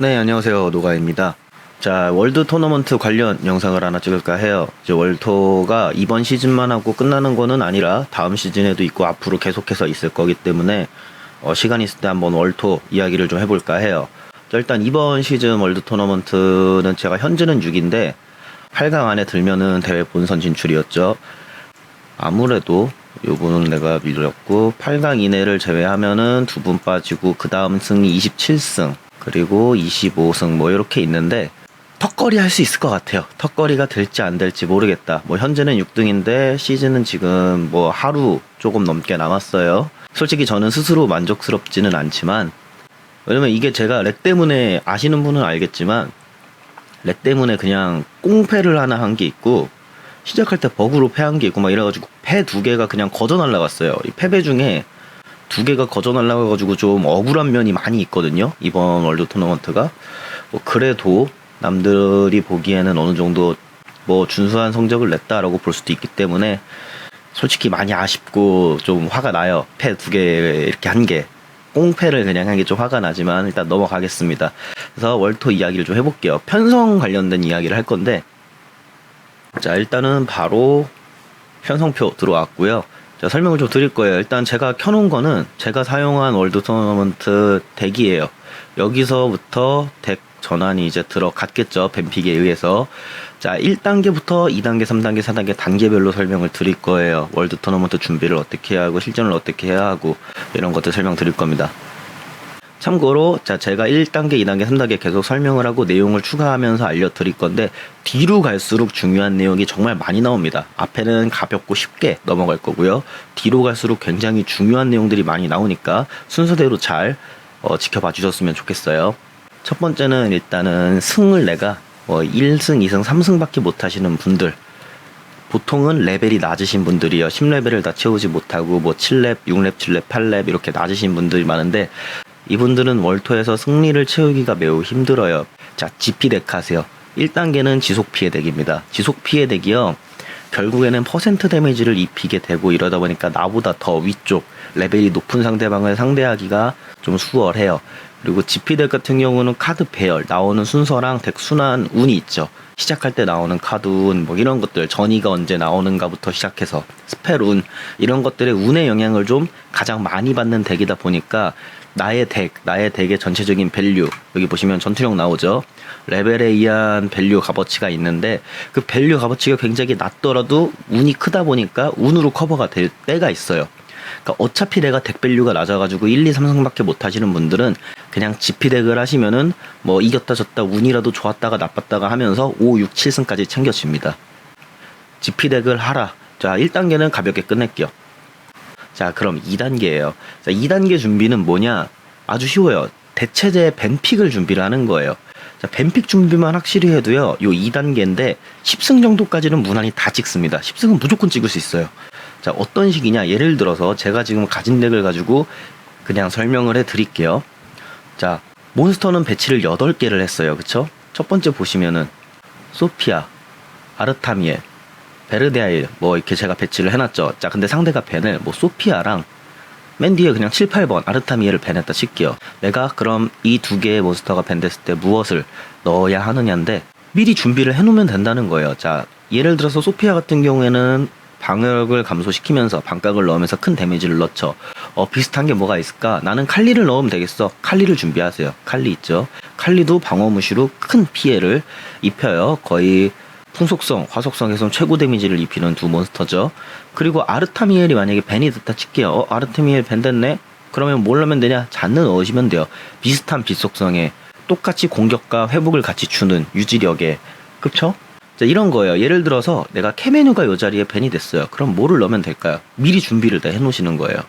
네, 안녕하세요. 노가입니다. 자, 월드 토너먼트 관련 영상을 하나 찍을까 해요. 이제 월토가 이번 시즌만 하고 끝나는 거는 아니라 다음 시즌에도 있고 앞으로 계속해서 있을 거기 때문에 어, 시간 있을 때 한번 월토 이야기를 좀 해볼까 해요. 자, 일단 이번 시즌 월드 토너먼트는 제가 현재는 6인데 8강 안에 들면은 대회 본선 진출이었죠. 아무래도 요거는 내가 밀렸고 8강 이내를 제외하면은 두 분 빠지고 그 다음 승이 27승 그리고 25승 뭐 이렇게 있는데 턱걸이 할 수 있을 것 같아요. 턱걸이가 될지 안 될지 모르겠다. 뭐 현재는 6등인데 시즌은 지금 뭐 하루 조금 넘게 남았어요. 솔직히 저는 스스로 만족스럽지는 않지만 왜냐면 이게 제가 렉 때문에 아시는 분은 알겠지만 렉 때문에 그냥 꽁패를 하나 한 게 있고 시작할 때 버그로 패한 게 있고 막 이래가지고 패 두 개가 그냥 거저 날라갔어요. 이 패배 중에 두 개가 거저 날라가가지고 좀 억울한 면이 많이 있거든요. 이번 월드 토너먼트가 뭐 그래도 남들이 보기에는 어느 정도 뭐 준수한 성적을 냈다라고 볼 수도 있기 때문에 솔직히 많이 아쉽고 좀 화가 나요. 패 두 개 이렇게 한 게. 꽁패를 그냥 한 게 좀 화가 나지만 일단 넘어가겠습니다. 그래서 월토 이야기를 좀 해볼게요. 편성 관련된 이야기를 할 건데 자 일단은 바로 편성표 들어왔고요. 자, 설명을 좀 드릴 거예요. 일단 제가 켜놓은 거는 제가 사용한 월드 토너먼트 덱이에요. 여기서부터 덱 전환이 이제 들어갔겠죠. 뱀픽에 의해서. 자, 1단계부터 2단계, 3단계, 4단계 단계별로 설명을 드릴 거예요. 월드 토너먼트 준비를 어떻게 하고, 실전을 어떻게 해야 하고, 이런 것들 설명 드릴 겁니다. 참고로 자 제가 1단계, 2단계, 3단계 계속 설명을 하고 내용을 추가하면서 알려드릴 건데 뒤로 갈수록 중요한 내용이 정말 많이 나옵니다. 앞에는 가볍고 쉽게 넘어갈 거고요. 뒤로 갈수록 굉장히 중요한 내용들이 많이 나오니까 순서대로 잘 어, 지켜봐 주셨으면 좋겠어요. 첫 번째는 일단은 승을 내가 뭐 1승, 2승, 3승밖에 못 하시는 분들 보통은 레벨이 낮으신 분들이요. 10레벨을 다 채우지 못하고 뭐 7렙, 6렙, 7렙, 8렙 이렇게 낮으신 분들이 많은데 이분들은 월토에서 승리를 채우기가 매우 힘들어요. 자, GP덱 하세요. 1단계는 지속 피해 덱입니다. 지속 피해 덱이요. 결국에는 퍼센트 데미지를 입히게 되고 이러다 보니까 나보다 더 위쪽 레벨이 높은 상대방을 상대하기가 좀 수월해요. 그리고 GP덱 같은 경우는 카드 배열, 나오는 순서랑 덱 순환 운이 있죠. 시작할 때 나오는 카드 운, 뭐 이런 것들, 전이가 언제 나오는가부터 시작해서 스펠 운, 이런 것들의 운의 영향을 좀 가장 많이 받는 덱이다 보니까 나의 덱, 나의 덱의 전체적인 밸류, 여기 보시면 전투력 나오죠. 레벨에 의한 밸류 값어치가 있는데 그 밸류 값어치가 굉장히 낮더라도 운이 크다 보니까 운으로 커버가 될 때가 있어요. 그러니까 어차피 내가 덱 밸류가 낮아가지고 1, 2, 3승밖에 못 하시는 분들은 그냥 GP 덱을 하시면은 뭐 이겼다 졌다 운이라도 좋았다가 나빴다가 하면서 5, 6, 7승까지 챙겨집니다. GP 덱을 하라. 자, 1단계는 가볍게 끝낼게요. 자, 그럼 2단계예요. 자, 2단계 준비는 뭐냐? 아주 쉬워요. 대체제 벤픽을 준비를 하는 거예요. 자, 벤픽 준비만 확실히 해도요. 요 2단계인데 10승 정도까지는 무난히 다 찍습니다. 10승은 무조건 찍을 수 있어요. 자, 어떤 식이냐? 예를 들어서 제가 지금 가진 덱을 가지고 그냥 설명을 해 드릴게요. 자, 몬스터는 배치를 8개를 했어요. 그쵸? 첫 번째 보시면은 소피아, 아르타미엘, 베르데아일 뭐 이렇게 제가 배치를 해놨죠. 자, 근데 상대가 벤을 뭐 소피아랑 맨 뒤에 그냥 7, 8번 아르타미에를 밴했다 칠게요. 내가 그럼 이 두 개의 몬스터가 밴됐을 때 무엇을 넣어야 하느냐인데 미리 준비를 해놓으면 된다는 거예요. 자, 예를 들어서 소피아 같은 경우에는 방역을 감소시키면서 반각을 넣으면서 큰 데미지를 넣죠. 어, 비슷한 게 뭐가 있을까? 나는 칼리를 넣으면 되겠어. 칼리를 준비하세요. 칼리 있죠. 칼리도 방어 무시로 큰 피해를 입혀요. 거의 풍속성, 화속성에선 최고 데미지를 입히는 두 몬스터죠. 그리고 아르타미엘이 만약에 벤이 됐다 칠게요. 어, 아르타미엘 벤 됐네? 그러면 뭘 넣으면 되냐? 잔느 넣으시면 돼요. 비슷한 빛속성에 똑같이 공격과 회복을 같이 주는 유지력에. 그쵸? 자, 이런 거예요. 예를 들어서 내가 캐메뉴가 요 자리에 벤이 됐어요. 그럼 뭐를 넣으면 될까요? 미리 준비를 다 해놓으시는 거예요.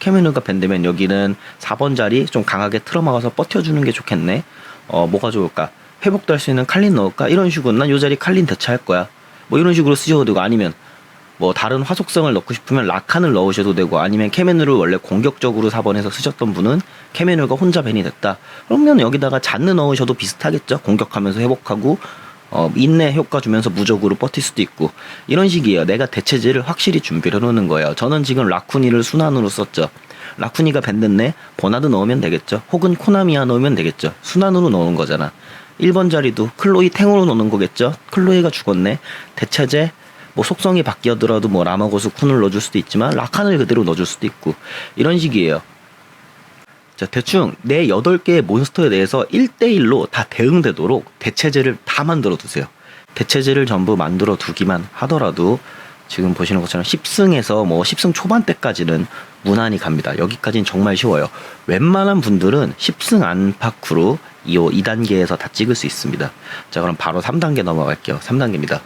캐메뉴가 벤 되면 여기는 4번 자리 좀 강하게 틀어막아서 버텨주는 게 좋겠네. 어, 뭐가 좋을까? 회복도 할 수 있는 칼린 넣을까? 이런 식으로 난 요 자리 칼린 대체할 거야. 뭐 이런 식으로 쓰셔도 되고 아니면 뭐 다른 화속성을 넣고 싶으면 라칸을 넣으셔도 되고 아니면 캐메누를 원래 공격적으로 4번에서 쓰셨던 분은 캐메누가 혼자 벤이 됐다. 그러면 여기다가 잔느 넣으셔도 비슷하겠죠. 공격하면서 회복하고 어, 인내 효과 주면서 무적으로 버틸 수도 있고 이런 식이에요. 내가 대체제를 확실히 준비를 해놓는 거예요. 저는 지금 라쿠니를 순환으로 썼죠. 라쿠니가 밴드네 버나드 넣으면 되겠죠 혹은 코나미아 넣으면 되겠죠 순환으로 넣는 거잖아 1번 자리도 클로이 탱으로 넣는 거겠죠? 클로이가 죽었네. 대체제 뭐 속성이 바뀌어더라도 뭐 라마고스 쿤을 넣어줄 수도 있지만 라칸을 그대로 넣어줄 수도 있고 이런 식이에요. 자, 대충 내 8개의 몬스터에 대해서 1대1로 다 대응되도록 대체제를 다 만들어 두세요. 대체제를 전부 만들어 두기만 하더라도 지금 보시는 것처럼 10승에서 뭐 10승 초반대까지는 무난히 갑니다. 여기까지는 정말 쉬워요. 웬만한 분들은 10승 안팎으로 이 2단계에서 다 찍을 수 있습니다. 자, 그럼 바로 3단계 넘어갈게요. 3단계입니다.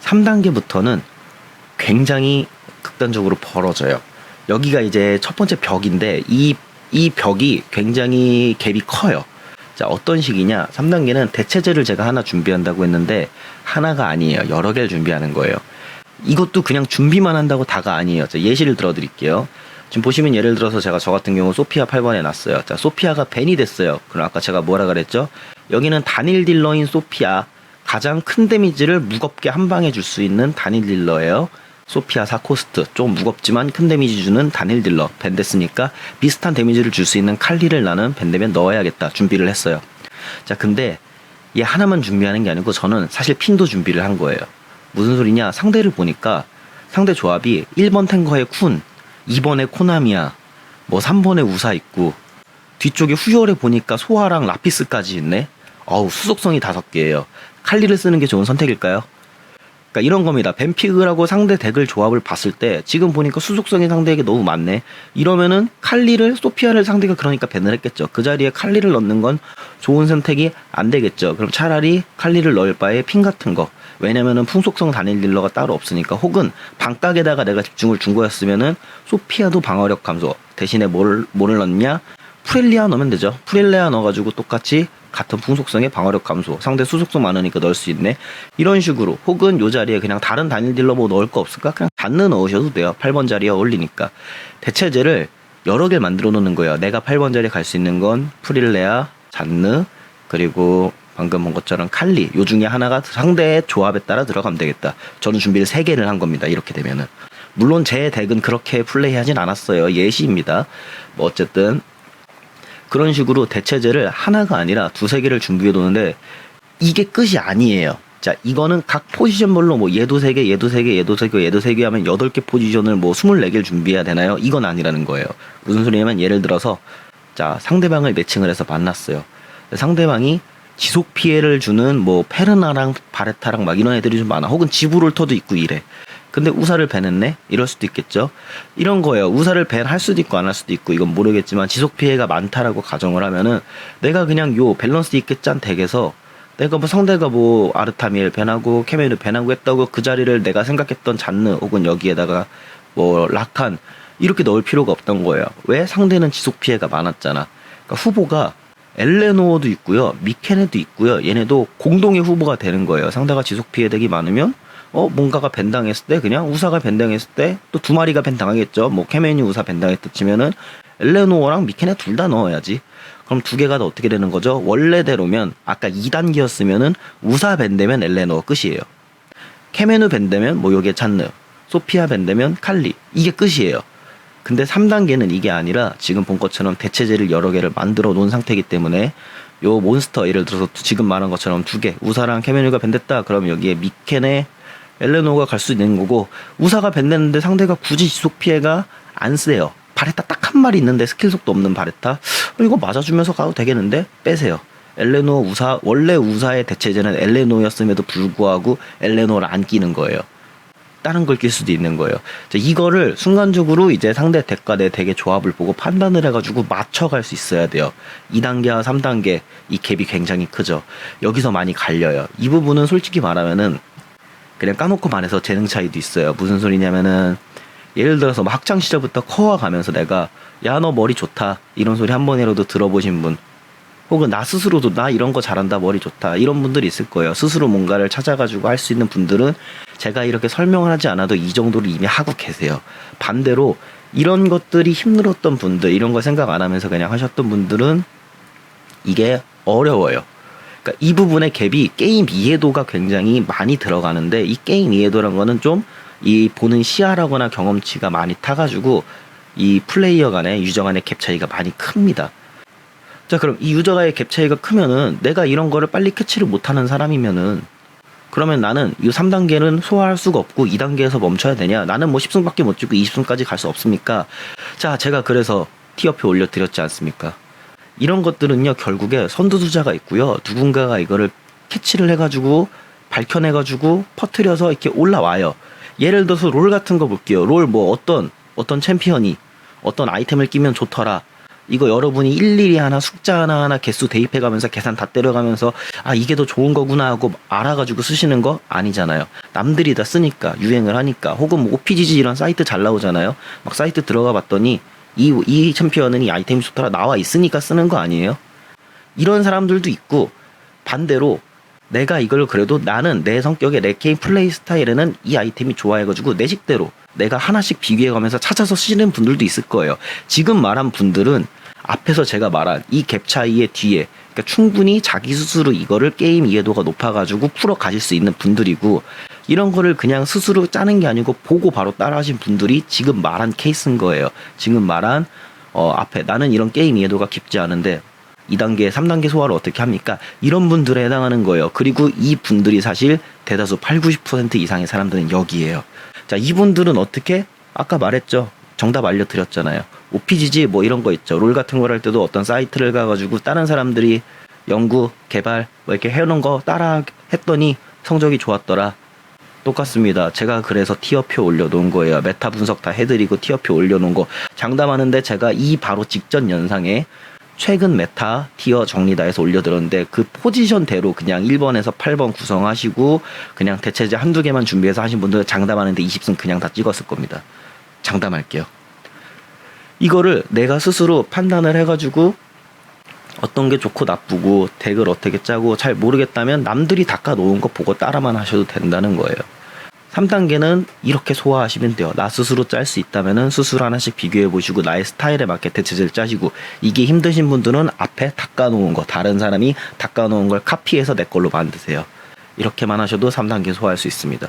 3단계부터는 굉장히 극단적으로 벌어져요. 여기가 이제 첫 번째 벽인데 이, 이 벽이 굉장히 갭이 커요. 자, 어떤 식이냐? 3단계는 대체제를 제가 하나 준비한다고 했는데 하나가 아니에요. 여러 개를 준비하는 거예요. 이것도 그냥 준비만 한다고 다가 아니에요. 자, 예시를 들어 드릴게요. 지금 보시면 예를 들어서 제가 저 같은 경우 소피아 8번에 놨어요. 자, 소피아가 벤이 됐어요. 그럼 아까 제가 뭐라 그랬죠? 여기는 단일 딜러인 소피아 가장 큰 데미지를 무겁게 한 방에 줄 수 있는 단일 딜러예요. 소피아 사코스트 좀 무겁지만 큰 데미지 주는 단일 딜러 벤 됐으니까 비슷한 데미지를 줄 수 있는 칼리를 나는 벤되면 넣어야겠다 준비를 했어요. 자 근데 얘 하나만 준비하는 게 아니고 저는 사실 핀도 준비를 한 거예요. 무슨 소리냐 상대를 보니까 상대 조합이 1번 탱커에 쿤 2번에 코나미야 뭐 3번에 우사 있고 뒤쪽에 후열에 보니까 소화랑 라피스까지 있네. 어우 수속성이 다섯 개예요. 칼리를 쓰는 게 좋은 선택일까요? 그러니까 이런 겁니다. 뱀피그라고 상대 덱을 조합을 봤을 때 지금 보니까 수속성이 상대에게 너무 많네. 이러면은 칼리를 소피아를 상대가 그러니까 밴을 했겠죠. 그 자리에 칼리를 넣는 건 좋은 선택이 안 되겠죠. 그럼 차라리 칼리를 넣을 바에 핀 같은 거. 왜냐면은 풍속성 단일 딜러가 따로 없으니까 혹은 방각에다가 내가 집중을 준 거였으면은 소피아도 방어력 감소 대신에 뭘, 뭐를 넣냐? 프렐리아 넣으면 되죠. 프렐리아 넣어가지고 똑같이 같은 풍속성의 방어력 감소 상대 수속성 많으니까 넣을 수 있네. 이런 식으로 혹은 요 자리에 그냥 다른 단일 딜러 뭐 넣을 거 없을까? 그냥 잔느 넣으셔도 돼요. 8번 자리에 어울리니까. 대체제를 여러 개 만들어 놓는 거예요. 내가 8번 자리에 갈 수 있는 건 프릴레아 잔느 그리고 방금 본 것처럼 칼리 요 중에 하나가 상대의 조합에 따라 들어가면 되겠다 저는 준비를 3개를 한 겁니다 이렇게 되면은 물론 제 덱은 그렇게 플레이하진 않았어요 예시입니다 뭐 어쨌든 그런 식으로 대체제를 하나가 아니라 두세 개를 준비해 두는데 이게 끝이 아니에요. 자, 이거는 각 포지션별로 뭐 얘도 세 개, 얘도 세 개, 얘도 세 개, 얘도 세개 하면 여덟 개 포지션을 뭐 스물네 개를 준비해야 되나요? 이건 아니라는 거예요. 무슨 소리냐면 예를 들어서 자, 상대방을 매칭을 해서 만났어요. 상대방이 지속 피해를 주는 뭐 페르나랑 바레타랑 막 이런 애들이 좀 많아. 혹은 지브롤 터도 있고 이래. 근데 우사를 밴했네? 이럴 수도 있겠죠. 이런 거예요. 우사를 밴할 수도 있고 안 할 수도 있고 이건 모르겠지만 지속 피해가 많다라고 가정을 하면은 내가 그냥 요 밸런스 있게 짠 덱에서 내가 뭐 상대가 뭐 아르타미엘 밴하고 케메르 밴하고 했다고 그 자리를 내가 생각했던 잔느 혹은 여기에다가 뭐 라칸 이렇게 넣을 필요가 없던 거예요. 왜? 상대는 지속 피해가 많았잖아. 그러니까 후보가 엘레노어도 있고요. 미케네도 있고요. 얘네도 공동의 후보가 되는 거예요. 상대가 지속 피해 덱이 많으면 어 뭔가가 밴당했을 때 그냥 우사가 밴당했을 때 또 두 마리가 밴당하겠죠. 뭐 케멘이 우사 밴당했다 치면은 엘레노어랑 미케네 둘 다 넣어야지. 그럼 두 개가 더 어떻게 되는 거죠? 원래대로면 아까 2단계였으면은 우사 밴되면 엘레노어 끝이에요. 케메누 밴되면 뭐 요게 찬느, 소피아 밴되면 칼리 이게 끝이에요. 근데 3단계는 이게 아니라 지금 본 것처럼 대체제를 여러 개를 만들어 놓은 상태이기 때문에 요 몬스터 예를 들어서 지금 말한 것처럼 두 개 우사랑 케메누가 밴됐다 그러면 여기에 미케네 엘레노가 갈 수 있는 거고 우사가 밴냈는데 상대가 굳이 지속 피해가 안 세요. 바레타 딱 한 마리 있는데 스킬 속도 없는 바레타 어, 이거 맞아주면서 가도 되겠는데 빼세요. 엘레노 우사 원래 우사의 대체제는 엘레노였음에도 불구하고 엘레노를 안 끼는 거예요. 다른 걸 낄 수도 있는 거예요. 자, 이거를 순간적으로 이제 상대 덱과 내 덱의 조합을 보고 판단을 해가지고 맞춰갈 수 있어야 돼요. 2단계와 3단계 이 갭이 굉장히 크죠. 여기서 많이 갈려요. 이 부분은 솔직히 말하면은 그냥 까놓고 말해서 재능 차이도 있어요. 무슨 소리냐면은 예를 들어서 뭐 학창 시절부터 커와 가면서 내가 야 너 머리 좋다 이런 소리 한 번이라도 들어보신 분 혹은 나 스스로도 나 이런 거 잘한다 머리 좋다 이런 분들이 있을 거예요. 스스로 뭔가를 찾아가지고 할 수 있는 분들은 제가 이렇게 설명을 하지 않아도 이 정도를 이미 하고 계세요. 반대로 이런 것들이 힘들었던 분들 이런 거 생각 안 하면서 그냥 하셨던 분들은 이게 어려워요. 그러니까 이 부분의 갭이 게임 이해도가 굉장히 많이 들어가는데 이 게임 이해도란 거는 좀 이 보는 시야라거나 경험치가 많이 타가지고 이 플레이어 간의 유저 간의 갭 차이가 많이 큽니다. 자, 그럼 이 유저 간의 갭 차이가 크면은 내가 이런 거를 빨리 캐치를 못하는 사람이면은 그러면 나는 이 3단계는 소화할 수가 없고 2단계에서 멈춰야 되냐? 나는 뭐 10승밖에 못 찍고 20승까지 갈 수 없습니까? 자, 제가 그래서 티어표 올려드렸지 않습니까? 이런 것들은요, 결국에 선두주자가 있고요. 누군가가 이거를 캐치를 해가지고 밝혀내가지고 퍼트려서 이렇게 올라와요. 예를 들어서 롤 같은 거 볼게요. 롤 뭐 어떤 어떤 챔피언이 어떤 아이템을 끼면 좋더라. 이거 여러분이 일일이 하나 숫자 하나 하나 개수 대입해 가면서 계산 다 때려가면서 아 이게 더 좋은 거구나 하고 알아가지고 쓰시는 거 아니잖아요. 남들이 다 쓰니까 유행을 하니까 혹은 뭐 OPGG 이런 사이트 잘 나오잖아요. 막 사이트 들어가 봤더니 이 이 챔피언은 이 아이템이 좋더라 나와 있으니까 쓰는 거 아니에요? 이런 사람들도 있고 반대로 내가 이걸 그래도 나는 내 성격에 내 게임 플레이 스타일에는 이 아이템이 좋아해가지고 내 식대로 내가 하나씩 비교해가면서 찾아서 쓰시는 분들도 있을 거예요. 지금 말한 분들은 앞에서 제가 말한 이 갭 차이의 뒤에 그러니까 충분히 자기 스스로 이거를 게임 이해도가 높아가지고 풀어 가실 수 있는 분들이고 이런 거를 그냥 스스로 짜는 게 아니고 보고 바로 따라하신 분들이 지금 말한 케이스인 거예요. 지금 말한 어 앞에 나는 이런 게임 이해도가 깊지 않은데 2단계, 3단계 소화를 어떻게 합니까? 이런 분들에 해당하는 거예요. 그리고 이 분들이 사실 대다수 8, 90% 이상의 사람들은 여기에요. 자, 이분들은 어떻게? 아까 말했죠. 정답 알려드렸잖아요. OPGG 뭐 이런 거 있죠. 롤 같은 걸 할 때도 어떤 사이트를 가가지고 다른 사람들이 연구, 개발 뭐 이렇게 해놓은 거 따라 했더니 성적이 좋았더라. 똑같습니다. 제가 그래서 티어표 올려놓은 거예요. 메타 분석 다 해드리고 티어표 올려놓은 거 장담하는데 제가 이 바로 직전 연상에 최근 메타 티어 정리다해서 올려드렸는데 그 포지션대로 그냥 1번에서 8번 구성하시고 그냥 대체제 한두 개만 준비해서 하신 분들 장담하는데 20승 그냥 다 찍었을 겁니다. 장담할게요. 이거를 내가 스스로 판단을 해가지고 어떤 게 좋고 나쁘고 덱을 어떻게 짜고 잘 모르겠다면 남들이 닦아 놓은 거 보고 따라만 하셔도 된다는 거예요. 3단계는 이렇게 소화하시면 돼요. 나 스스로 짤 수 있다면은 스스로 하나씩 비교해 보시고 나의 스타일에 맞게 대체제를 짜시고 이게 힘드신 분들은 앞에 닦아 놓은 거 다른 사람이 닦아 놓은 걸 카피해서 내 걸로 만드세요. 이렇게만 하셔도 3단계 소화할 수 있습니다.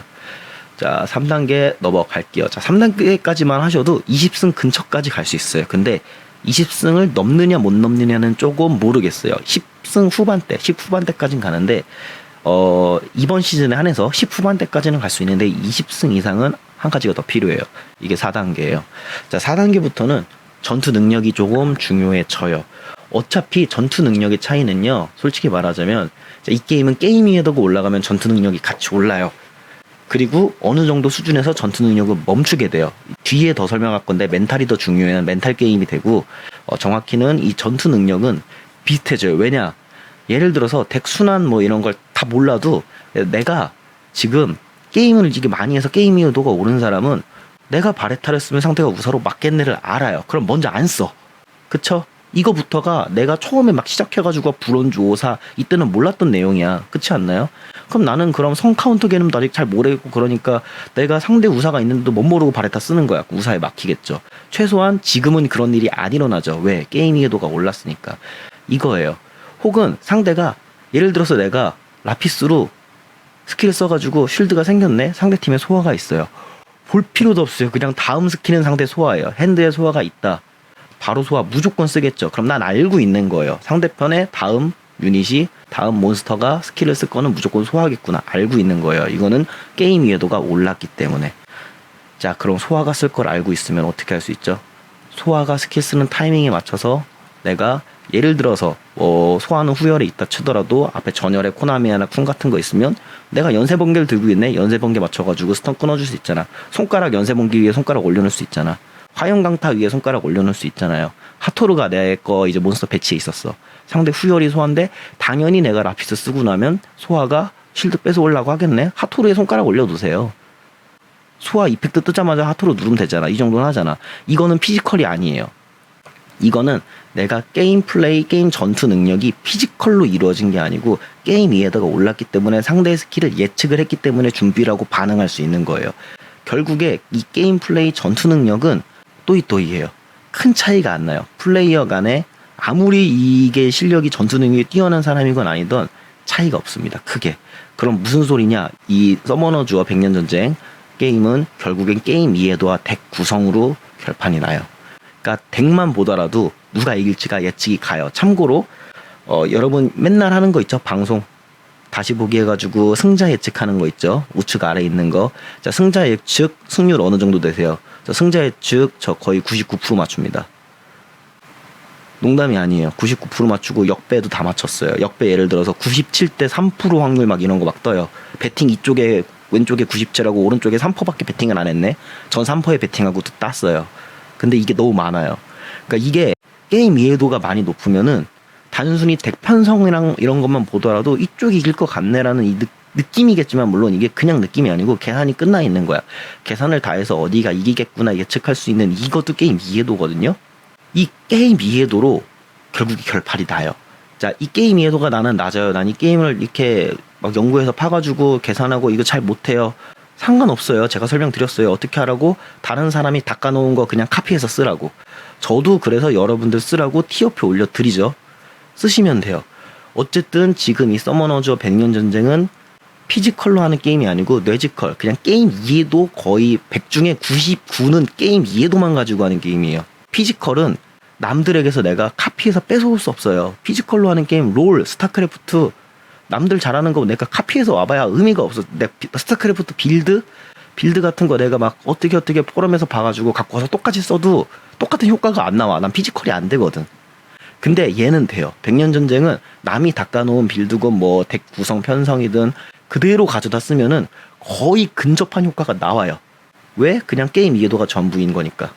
자, 3단계 넘어갈게요. 자, 3단계까지만 하셔도 20승 근처까지 갈 수 있어요. 근데 20승을 넘느냐 못 넘느냐는 조금 모르겠어요. 10승 후반대, 10 후반대까지는 가는데 어, 이번 시즌에 한해서 10 후반대까지는 갈 수 있는데 20승 이상은 한 가지가 더 필요해요. 이게 4단계예요. 자, 4단계부터는 전투 능력이 조금 중요해져요. 어차피 전투 능력의 차이는요. 솔직히 말하자면 자, 이 게임은 게임 이 해도가 올라가면 전투 능력이 같이 올라요. 그리고 어느 정도 수준에서 전투 능력을 멈추게 돼요. 뒤에 더 설명할 건데 멘탈이 더 중요해요. 멘탈 게임이 되고 어, 정확히는 이 전투 능력은 비슷해져요. 왜냐? 예를 들어서 덱 순환 뭐 이런 걸 다 몰라도 내가 지금 게임을 이게 많이 해서 게임 이해도가 오른 사람은 내가 바레타를 쓰면 상대가 우사로 맞겠네를 알아요. 그럼 먼저 안 써. 그쵸? 이거부터가 내가 처음에 막 시작해가지고 브론즈 5사 이때는 몰랐던 내용이야. 그렇지 않나요? 그럼 나는 그럼 성 카운터 개념도 아직 잘 모르겠고 그러니까 내가 상대 우사가 있는데도 못 모르고 바레타 쓰는 거야. 우사에 막히겠죠. 최소한 지금은 그런 일이 안 일어나죠. 왜? 게임 이해도가 올랐으니까. 이거예요. 혹은 상대가 예를 들어서 내가 라피스로 스킬 써가지고 쉴드가 생겼네. 상대 팀에 소화가 있어요. 볼 필요도 없어요. 그냥 다음 스킬은 상대 소화예요. 핸드에 소화가 있다. 바로 소화 무조건 쓰겠죠. 그럼 난 알고 있는 거예요. 상대편의 다음 유닛이 다음 몬스터가 스킬을 쓸 거는 무조건 소화하겠구나. 알고 있는 거예요. 이거는 게임 이해도가 올랐기 때문에. 자, 그럼 소화가 쓸 걸 알고 있으면 어떻게 할 수 있죠? 소화가 스킬 쓰는 타이밍에 맞춰서 내가 예를 들어서 뭐 소화는 후열에 있다 치더라도 앞에 전열에 코나미나 쿵 같은 거 있으면 내가 연쇄 번개를 들고 있네 연쇄 번개 맞춰가지고 스턴 끊어줄 수 있잖아 손가락 연쇄 번개 위에 손가락 올려놓을 수 있잖아 화염강타 위에 손가락 올려놓을 수 있잖아요. 하토르가 내 거 이제 몬스터 배치에 있었어. 상대 후열이 소화인데 당연히 내가 라피스 쓰고 나면 소화가 실드 뺏어 올라고 하겠네? 하토르에 손가락 올려두세요. 소화 이펙트 뜨자마자 하토르 누르면 되잖아. 이 정도는 하잖아. 이거는 피지컬이 아니에요. 이거는 내가 게임 플레이, 게임 전투 능력이 피지컬로 이루어진 게 아니고 게임 이해도가 올랐기 때문에 상대의 스킬을 예측을 했기 때문에 준비라고 반응할 수 있는 거예요. 결국에 이 게임 플레이 전투 능력은 또이또이해요. 큰 차이가 안 나요. 플레이어 간에 아무리 이게 실력이 전투 능력이 뛰어난 사람이건 아니던 차이가 없습니다. 크게. 그럼 무슨 소리냐? 이 서머너 주어 백년 전쟁 게임은 결국엔 게임 이해도와 덱 구성으로 결판이 나요. 그러니까 덱만 보더라도 누가 이길지가 예측이 가요. 참고로 어, 여러분 맨날 하는 거 있죠 방송 다시 보기 해가지고 승자 예측하는 거 있죠 우측 아래 있는 거 자 승자 예측 승률 어느 정도 되세요 저 승자 예측 저 거의 99% 맞춥니다. 농담이 아니에요. 99% 맞추고 역배도 다 맞췄어요. 역배 예를 들어서 97대 3% 확률 막 이런 거 막 떠요. 배팅 이쪽에 왼쪽에 97하고 오른쪽에 3%밖에 배팅을 안 했네. 전 3%에 배팅하고 또 땄어요. 근데 이게 너무 많아요. 그러니까 이게 게임 이해도가 많이 높으면은 단순히 덱 편성이랑 이런 것만 보더라도 이쪽이 이길 것 같네라는 이 느, 느낌이겠지만 물론 이게 그냥 느낌이 아니고 계산이 끝나 있는 거야. 계산을 다 해서 어디가 이기겠구나 예측할 수 있는 이것도 게임 이해도거든요. 이 게임 이해도로 결국에 결판이 나요. 자, 이 게임 이해도가 나는 낮아요. 난 이 게임을 이렇게 막 연구해서 파가지고 계산하고 이거 잘 못해요. 상관없어요. 제가 설명드렸어요. 어떻게 하라고? 다른 사람이 닦아놓은 거 그냥 카피해서 쓰라고. 저도 그래서 여러분들 쓰라고 티어표 올려드리죠. 쓰시면 돼요. 어쨌든 지금 이 서머너즈 백년 전쟁은 피지컬로 하는 게임이 아니고 뇌지컬 그냥 게임 이해도 거의 100 중에 99는 게임 이해도만 가지고 하는 게임이에요. 피지컬은 남들에게서 내가 카피해서 뺏어올 수 없어요. 피지컬로 하는 게임 롤, 스타크래프트 남들 잘하는 거 내가 카피해서 와봐야 의미가 없어. 내 피- 스타크래프트 빌드 빌드 같은 거 내가 막 어떻게 어떻게 포럼에서 봐가지고 갖고 와서 똑같이 써도 똑같은 효과가 안 나와. 난 피지컬이 안 되거든. 근데 얘는 돼요. 백년 전쟁은 남이 닦아놓은 빌드건 뭐 덱 구성 편성이든 그대로 가져다 쓰면은 거의 근접한 효과가 나와요. 왜? 그냥 게임 이해도가 전부인 거니까.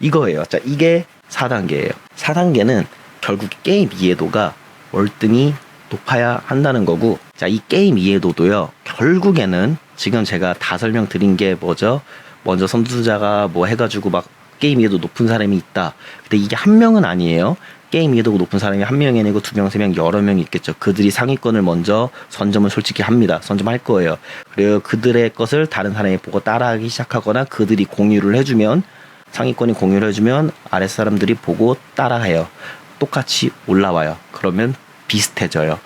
이거예요. 자, 이게 4단계예요. 4단계는 결국 게임 이해도가 월등히 높아야 한다는 거고, 자, 이 게임 이해도도요, 결국에는 지금 제가 다 설명드린 게 뭐죠? 먼저 선두자가 뭐 해가지고 막 게임 이해도 높은 사람이 있다. 근데 이게 한 명은 아니에요. 게임 이해도가 높은 사람이 한 명이 아니고 두 명, 세 명, 여러 명이 있겠죠. 그들이 상위권을 먼저 선점을 솔직히 합니다. 선점할 거예요. 그리고 그들의 것을 다른 사람이 보고 따라하기 시작하거나 그들이 공유를 해주면 상위권이 공유를 해주면 아랫 사람들이 보고 따라해요. 똑같이 올라와요. 그러면 비슷해져요.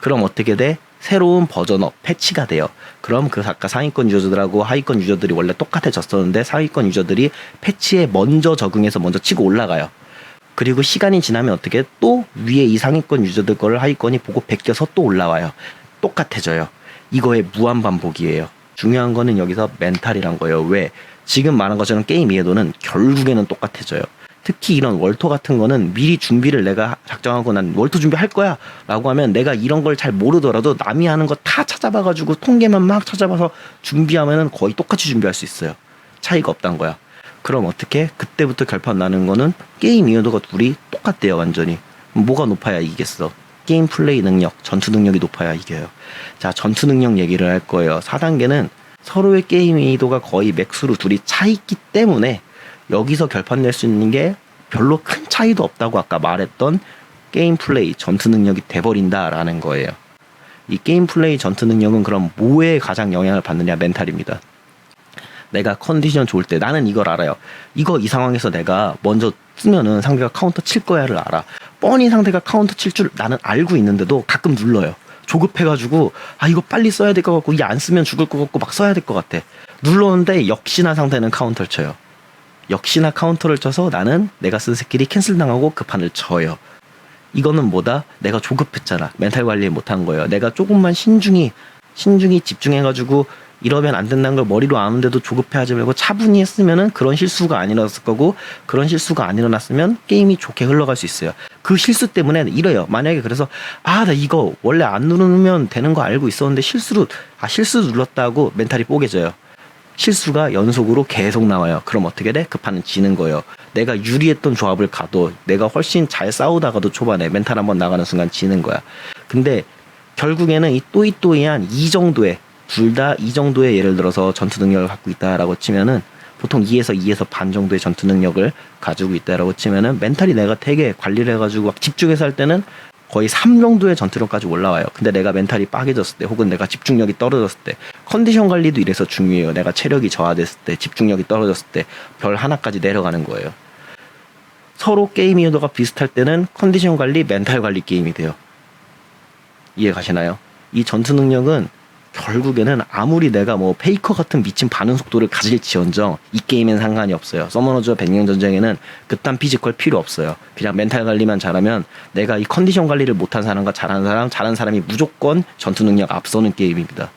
그럼 어떻게 돼? 새로운 버전업, 패치가 돼요. 그럼 그 아까 상위권 유저들하고 하위권 유저들이 원래 똑같아졌었는데 상위권 유저들이 패치에 먼저 적응해서 먼저 치고 올라가요. 그리고 시간이 지나면 어떻게 또 위에 이 상위권 유저들 거를 하위권이 보고 베껴서 또 올라와요. 똑같아져요. 이거의 무한 반복이에요. 중요한 거는 여기서 멘탈이란 거예요. 왜? 지금 말한 것처럼 게임 이해도는 결국에는 똑같아져요. 특히 이런 월토 같은 거는 미리 준비를 내가 작정하고 난 월토 준비할 거야 라고 하면 내가 이런 걸 잘 모르더라도 남이 하는 거 다 찾아봐가지고 통계만 막 찾아봐서 준비하면은 거의 똑같이 준비할 수 있어요. 차이가 없단 거야. 그럼 어떻게? 그때부터 결판 나는 거는 게임 이해도가 둘이 똑같대요, 완전히. 뭐가 높아야 이기겠어? 게임 플레이 능력, 전투 능력이 높아야 이겨요. 자, 전투 능력 얘기를 할 거예요. 4단계는 서로의 게임 이해도가 거의 맥스로 둘이 차 있기 때문에 여기서 결판 낼 수 있는 게 별로 큰 차이도 없다고 아까 말했던 게임 플레이, 전투 능력이 돼버린다라는 거예요. 이 게임 플레이 전투 능력은 그럼 뭐에 가장 영향을 받느냐 멘탈입니다. 내가 컨디션 좋을 때 나는 이걸 알아요. 이거 이 상황에서 내가 먼저 쓰면은 상대가 카운터 칠 거야를 알아. 뻔히 상대가 카운터 칠 줄 나는 알고 있는데도 가끔 눌러요. 조급해가지고 아 이거 빨리 써야 될 것 같고 이안 쓰면 죽을 것 같고 막 써야 될 것 같아. 눌렀는데 역시나 상대는 카운터를 쳐요. 역시나 카운터를 쳐서 나는 내가 쓴 스킬이 캔슬 당하고 그 판을 져요. 이거는 뭐다? 내가 조급했잖아. 멘탈 관리 못한 거예요. 내가 조금만 신중히 신중히 집중해가지고 이러면 안 된다는 걸 머리로 아는데도 조급해하지 말고 차분히 했으면은 그런 실수가 안 일어났을 거고 그런 실수가 안 일어났으면 게임이 좋게 흘러갈 수 있어요. 그 실수 때문에 이래요. 만약에 그래서 아 나 이거 원래 안 누르면 되는 거 알고 있었는데 실수로 아 실수 눌렀다고 멘탈이 뽀개져요. 실수가 연속으로 계속 나와요. 그럼 어떻게 돼? 그 판은 지는 거예요. 내가 유리했던 조합을 가도 내가 훨씬 잘 싸우다가도 초반에 멘탈 한번 나가는 순간 지는 거야. 근데 결국에는 이 또이또이한 이 정도의 둘 다 이 정도의 예를 들어서 전투 능력을 갖고 있다라고 치면은 보통 2에서 2에서 반 정도의 전투 능력을 가지고 있다라고 치면은 멘탈이 내가 되게 관리를 해가지고 막 집중해서 할 때는 거의 3 정도의 전투력까지 올라와요. 근데 내가 멘탈이 빠개졌을 때 혹은 내가 집중력이 떨어졌을 때 컨디션 관리도 이래서 중요해요. 내가 체력이 저하됐을 때 집중력이 떨어졌을 때 별 하나까지 내려가는 거예요. 서로 게임 이해도가 비슷할 때는 컨디션 관리, 멘탈 관리 게임이 돼요. 이해 가시나요? 이 전투 능력은 결국에는 아무리 내가 뭐 페이커 같은 미친 반응 속도를 가질지언정 이 게임엔 상관이 없어요. 서머너즈 백년 전쟁에는 그딴 피지컬 필요 없어요. 그냥 멘탈 관리만 잘하면 내가 이 컨디션 관리를 못한 사람과 잘하는 사람, 잘하는 사람이 무조건 전투 능력 앞서는 게임입니다.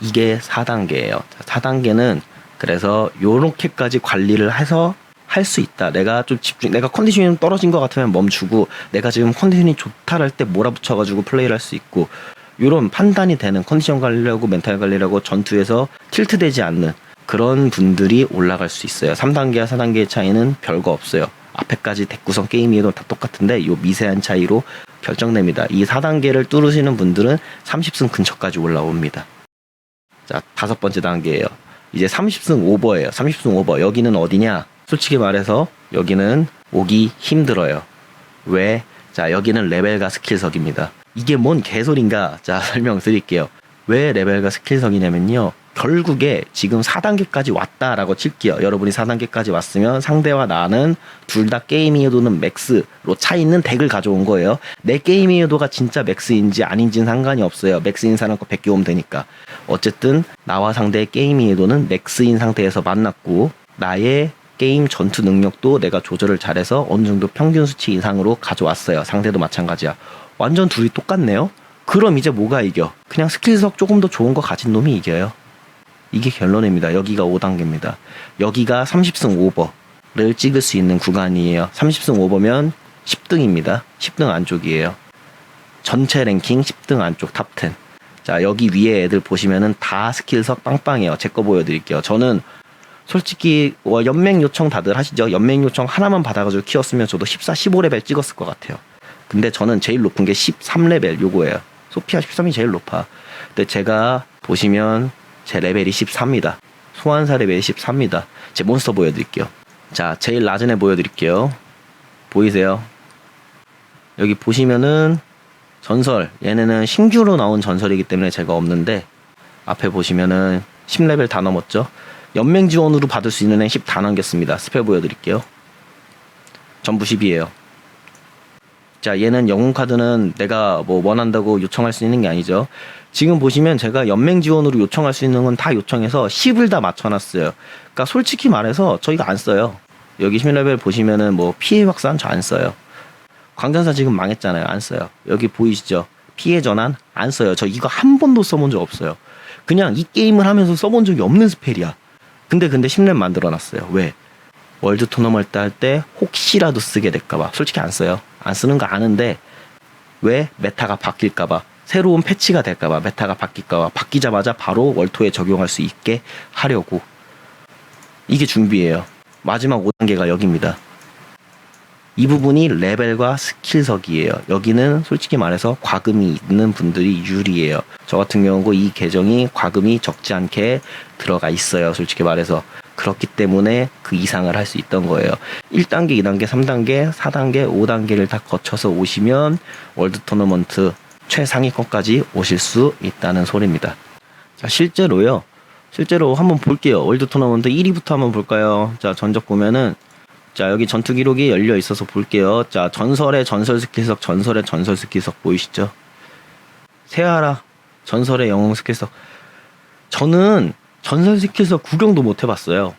이게 4단계예요. 4단계는 그래서 요렇게까지 관리를 해서 할 수 있다. 내가 좀 집중, 내가 컨디션이 좀 떨어진 것 같으면 멈추고, 내가 지금 컨디션이 좋다 할때 몰아붙여가지고 플레이를 할 수 있고, 요런 판단이 되는 컨디션 관리라고 멘탈 관리라고 전투에서 틸트되지 않는 그런 분들이 올라갈 수 있어요. 3단계와 4단계의 차이는 별거 없어요. 앞에까지 대구성 게임이도 다 똑같은데 요 미세한 차이로 결정됩니다. 이 4단계를 뚫으시는 분들은 30승 근처까지 올라옵니다. 자, 다섯 번째 단계예요. 이제 30승 오버예요. 30승 오버. 여기는 어디냐? 솔직히 말해서 여기는 오기 힘들어요. 왜? 자, 여기는 레벨과 스킬석입니다. 이게 뭔 개소린가? 자, 설명 드릴게요. 왜 레벨과 스킬석이냐면요. 결국에 지금 4단계까지 왔다라고 칠게요. 여러분이 4단계까지 왔으면 상대와 나는 둘 다 게임 이해도는 맥스로 차 있는 덱을 가져온 거예요. 내 게임 이해도가 진짜 맥스인지 아닌지는 상관이 없어요. 맥스인 사람 거 100개 오면 되니까. 어쨌든 나와 상대의 게임 이해도는 맥스인 상태에서 만났고 나의 게임 전투 능력도 내가 조절을 잘해서 어느 정도 평균 수치 이상으로 가져왔어요. 상대도 마찬가지야. 완전 둘이 똑같네요. 그럼 이제 뭐가 이겨? 그냥 스킬석 조금 더 좋은 거 가진 놈이 이겨요. 이게 결론입니다. 여기가 5단계입니다. 여기가 30승 오버를 찍을 수 있는 구간이에요. 30승 오버면 10등입니다. 10등 안쪽이에요. 전체 랭킹 10등 안쪽 탑 10. 자, 여기 위에 애들 보시면은 다 스킬석 빵빵해요. 제 거 보여드릴게요. 저는 솔직히 어, 연맹 요청 다들 하시죠? 연맹 요청 하나만 받아가지고 키웠으면 저도 14, 15레벨 찍었을 것 같아요. 근데 저는 제일 높은 게 13레벨 요거예요. 소피아 13이 제일 높아. 근데 제가 보시면 제 레벨이 14입니다. 소환사 레벨이 14입니다. 제 몬스터 보여드릴게요. 자, 제일 낮은 애 보여드릴게요. 보이세요? 여기 보시면은 전설. 얘네는 신규로 나온 전설이기 때문에 제가 없는데 앞에 보시면은 10레벨 다 넘었죠? 연맹 지원으로 받을 수 있는 애 10다 남겼습니다. 스펠 보여드릴게요. 전부 10이에요. 자, 얘는 영웅 카드는 내가 뭐 원한다고 요청할 수 있는 게 아니죠. 지금 보시면 제가 연맹 지원으로 요청할 수 있는 건 다 요청해서 10을 다 맞춰놨어요. 그러니까 솔직히 말해서 저희가 안 써요. 여기 10레벨 보시면은 뭐 피해 확산 저 안 써요. 광전사 지금 망했잖아요. 안 써요. 여기 보이시죠? 피해 전환 안 써요. 저 이거 한 번도 써본 적 없어요. 그냥 이 게임을 하면서 써본 적이 없는 스펠이야. 근데 근데 10렙 만들어 놨어요. 왜? 월드 토너먼트 할 때 혹시라도 쓰게 될까봐 솔직히 안 써요. 안 쓰는 거 아는데 왜 메타가 바뀔까봐 새로운 패치가 될까봐 메타가 바뀔까봐 바뀌자마자 바로 월토에 적용할 수 있게 하려고 이게 준비예요. 마지막 5단계가 여기입니다. 이 부분이 레벨과 스킬석이에요. 여기는 솔직히 말해서 과금이 있는 분들이 유리해요. 저 같은 경우고 이 계정이 과금이 적지 않게 들어가 있어요. 솔직히 말해서. 그렇기 때문에 그 이상을 할 수 있던 거예요. 1단계, 2단계, 3단계, 4단계, 5단계를 다 거쳐서 오시면 월드 토너먼트 최상위권까지 오실 수 있다는 소리입니다. 자, 실제로요. 실제로 한번 볼게요. 월드 토너먼트 1위부터 한번 볼까요? 자, 전적 보면은 자, 여기 전투 기록이 열려 있어서 볼게요. 자, 전설의 전설 스킬석, 전설의 전설 스킬석 보이시죠? 세아라, 전설의 영웅 스킬석. 저는 전설 스킬석 구경도 못 해봤어요.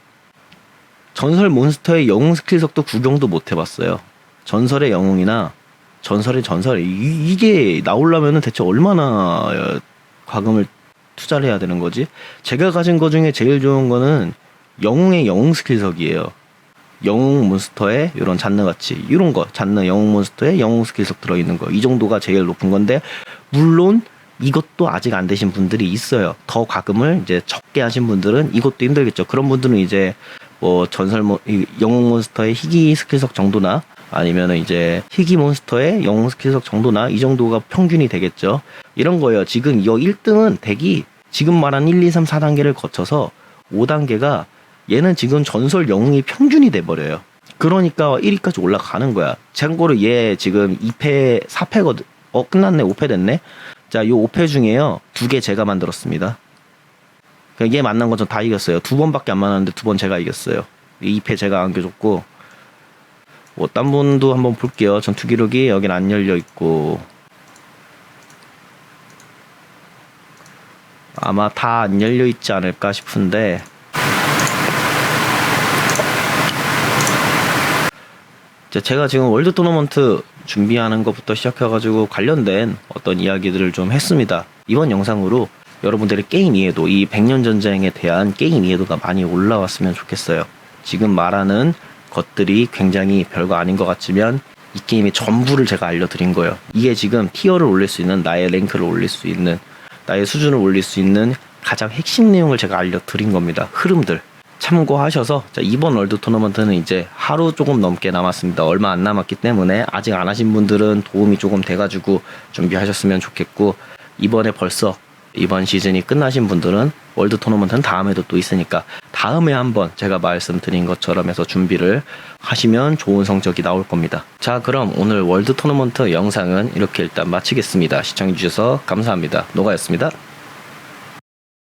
전설 몬스터의 영웅 스킬석도 구경도 못 해봤어요. 전설의 영웅이나 전설의 전설 이, 이게 나오려면은 대체 얼마나 과금을 투자를 해야 되는 거지? 제가 가진 거 중에 제일 좋은 거는 영웅의 영웅 스킬석이에요. 영웅 몬스터에 이런 잔느 같이 이런 거 잔느 영웅 몬스터에 영웅 스킬석 들어있는 거 이 정도가 제일 높은 건데 물론 이것도 아직 안 되신 분들이 있어요. 더 과금을 이제 적게 하신 분들은 이것도 힘들겠죠. 그런 분들은 이제 뭐 전설 모, 영웅 몬스터의 희귀 스킬석 정도나 아니면은 이제 희귀 몬스터의 영웅 스킬석 정도나 이 정도가 평균이 되겠죠. 이런 거예요. 지금 이 1등은 덱이 지금 말한 1, 2, 3, 4단계를 거쳐서 5단계가 얘는 지금 전설 영웅이 평균이 돼버려요. 그러니까 1위까지 올라가는 거야. 참고로 얘 지금 2패, 4패거든. 어, 끝났네. 5패 됐네. 자, 요 5패 중에요. 두 개 제가 만들었습니다. 얘 만난 건 전 다 이겼어요. 두 번밖에 안 만났는데 두 번 제가 이겼어요. 2패 제가 안겨줬고. 뭐, 딴 분도 한번 볼게요. 전투 기록이 여긴 안 열려 있고. 아마 다 안 열려 있지 않을까 싶은데 제가 지금 월드 토너먼트 준비하는 것부터 시작해가지고 관련된 어떤 이야기들을 좀 했습니다. 이번 영상으로 여러분들의 게임 이해도, 이 백년 전쟁에 대한 게임 이해도가 많이 올라왔으면 좋겠어요. 지금 말하는 것들이 굉장히 별거 아닌 것 같지만 이 게임의 전부를 제가 알려드린 거예요. 이게 지금 티어를 올릴 수 있는 나의 랭크를 올릴 수 있는 나의 수준을 올릴 수 있는 가장 핵심 내용을 제가 알려드린 겁니다. 흐름들. 참고하셔서 자, 이번 월드 토너먼트는 이제 하루 조금 넘게 남았습니다. 얼마 안 남았기 때문에 아직 안 하신 분들은 도움이 조금 돼가지고 준비하셨으면 좋겠고 이번에 벌써 이번 시즌이 끝나신 분들은 월드 토너먼트는 다음에도 또 있으니까 다음에 한번 제가 말씀드린 것처럼 해서 준비를 하시면 좋은 성적이 나올 겁니다. 자, 그럼 오늘 월드 토너먼트 영상은 이렇게 일단 마치겠습니다. 시청해주셔서 감사합니다. 노가였습니다.